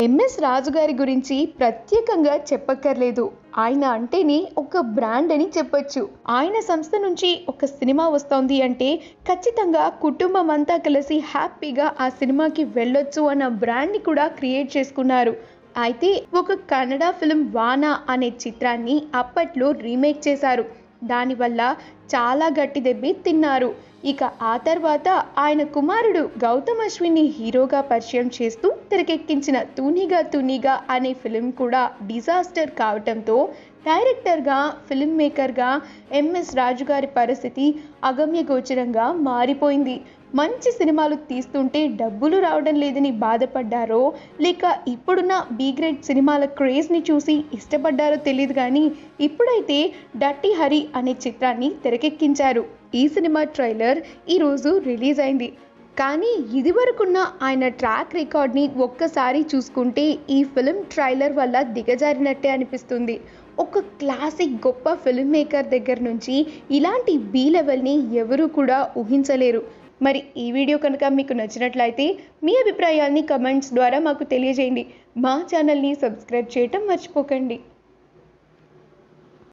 MS రాజు గారి గురించి ప్రత్యేకంగా చెప్పక్కర్లేదు. ఆయన అంటేనే ఒక బ్రాండ్ అని చెప్పొచ్చు. ఆయన సంస్థ నుంచి ఒక సినిమా వస్తోంది అంటే ఖచ్చితంగా కుటుంబం అంతా కలిసి హ్యాపీగా ఆ సినిమాకి వెళ్ళొచ్చు అన్న బ్రాండ్ని కూడా క్రియేట్ చేసుకున్నారు. అయితే ఒక కన్నడ ఫిలిం వానా అనే చిత్రాన్ని అప్పట్లో రీమేక్ చేశారు. దానివల్ల చాలా గట్టి దెబ్బి తిన్నారు. ఇక ఆ తర్వాత ఆయన కుమారుడు గౌతమ్ అశ్విన్ని హీరోగా పరిచయం చేస్తూ తెరకెక్కించిన తూనిగా తూనిగా అనే ఫిలిం కూడా డిజాస్టర్ కావటంతో డైరెక్టర్గా ఫిల్మ్ మేకర్గా ఎంఎస్ రాజు గారి పరిస్థితి అగమ్యగోచరంగా మారిపోయింది. మంచి సినిమాలు తీస్తుంటే డబ్బులు రావడం లేదని బాధపడ్డారో లేక ఇప్పుడున్న బీ గ్రేడ్ సినిమాల క్రేజ్ని చూసి ఇష్టపడ్డారో తెలియదు కానీ ఇప్పుడైతే డట్టి హరి అనే చిత్రాన్ని తెరకెక్కించారు. ఈ సినిమా ట్రైలర్ ఈరోజు రిలీజ్ అయింది. కానీ ఇదివరకున్న ఆయన ట్రాక్ రికార్డ్ని ఒక్కసారి చూసుకుంటే ఈ ఫిలిం ట్రైలర్ వల్ల దిగజారినట్టే అనిపిస్తుంది. ఒక క్లాసిక్ గొప్ప ఫిల్మ్ మేకర్ దగ్గర నుంచి ఇలాంటి బీ లెవెల్ని ఎవరూ కూడా ఊహించలేరు. మరి ఈ వీడియో కనుక మీకు నచ్చినట్లయితే మీ అభిప్రాయాల్ని కమెంట్స్ ద్వారా మాకు తెలియజేయండి. మా ఛానల్ని సబ్స్క్రైబ్ చేయటం మర్చిపోకండి.